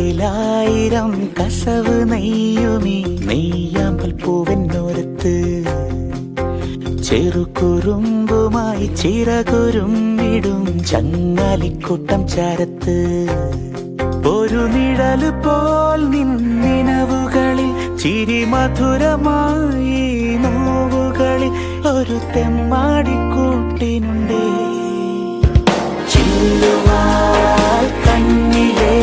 മനസ്സിലായിരം കസവ് നെയ്യുമീ നെയ്യാമ്പൽ പൂവെന്നോരത്ത് ചെറുകുറുമ്പുമായി ചിറകുരുമ്മിടും ചങ്ങാലിക്കൂട്ടം ചാരത്ത്. ഒരു നിഴൽ പോൽ നിന്നിനവുകളിൽ ചിരി മധുരമായി നോവുകളിൽ ഒരു തെമ്മാടിക്കൂട്ടിനുണ്ടേ. ചില്ലുവാ കണ്ണിലേ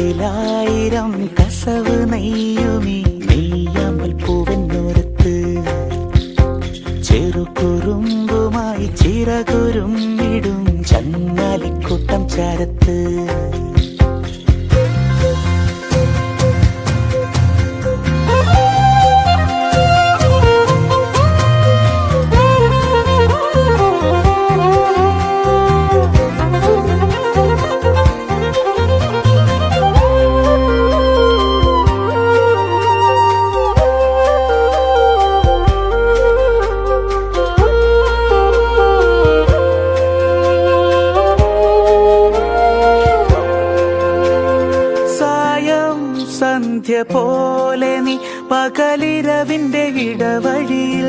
മനസ്സിലായിരം കസവ് നെയ്യുമീ നെയ്യാമ്പൽ പൂവെന്നോരത്ത് ചെറുകുറുമ്പുമായി ചിറകുരുമ്മിടും ചങ്ങാലിക്കൂട്ടം ചാരത്ത്. സന്ധ്യ പോലെ നീ പകലിരവിന്റെ ഇടവഴിയിൽ.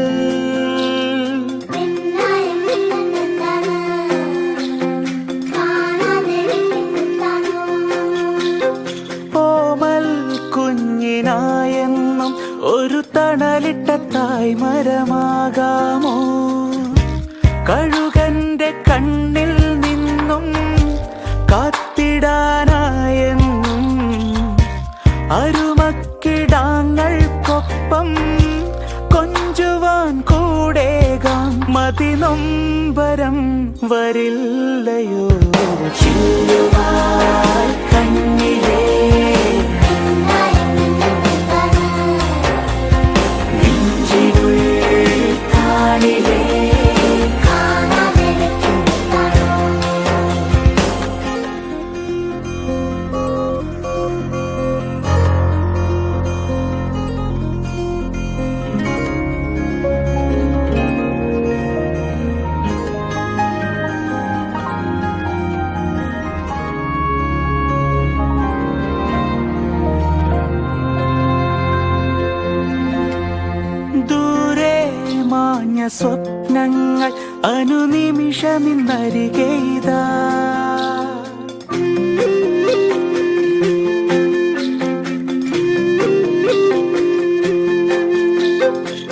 ഓമൽ കുഞ്ഞിനായെന്നും ഒരു തണലിട്ട തായ് മരമാകാമോ കണ്ണിൽ കൂടേകാം മതിനൊമ്പരം വരില്ലയോ? ചിന്തുവാ കണ്ണിലേ. അനുനിമിഷമിന്നരികെയ്താ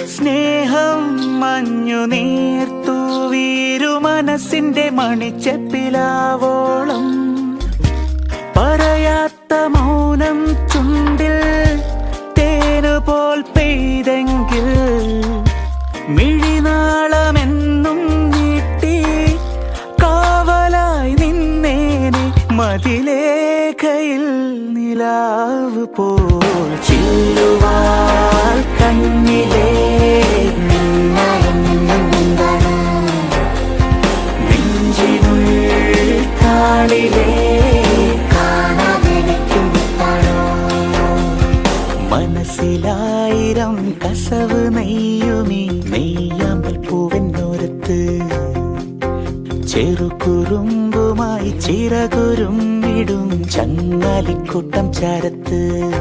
സ്നേഹം മഞ്ഞു നീർത്തു വീരു മനസ്സിന്റെ മണിച്ചെപ്പിലാവോളം. പറയാത്ത മൗനം ചുണ്ടിൽ നിലാവ് പോൽ മനസ്സിലായിരം കസവ് നെയ്യുമീ നെയ്യാമ്പൽ പൂവെന്നോരത്ത് ചെറുകുറുമ്പുമായി ചിറകുരുമ്മിടും ചങ്ങാലിക്കൂട്ടം ചാരത്ത്.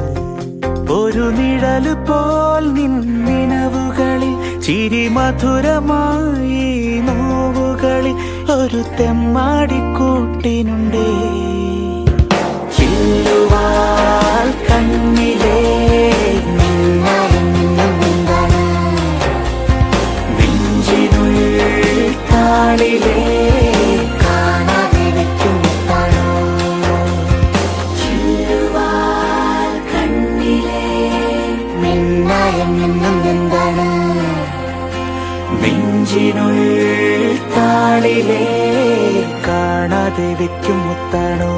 ഒരു നിഴൽ പോൽ നിന്നിനവുകളിൽ ചിരി മധുരമായി നോവുകളിൽ ഒരു തെമ്മാടിക്കൂട്ടിനുണ്ടേ. ചില്ലുവാൽ കണ്ണിലേ നെഞ്ചിനുള്ളിൽ താളിലേ കാണാതെ വെക്കും മുത്താണോ.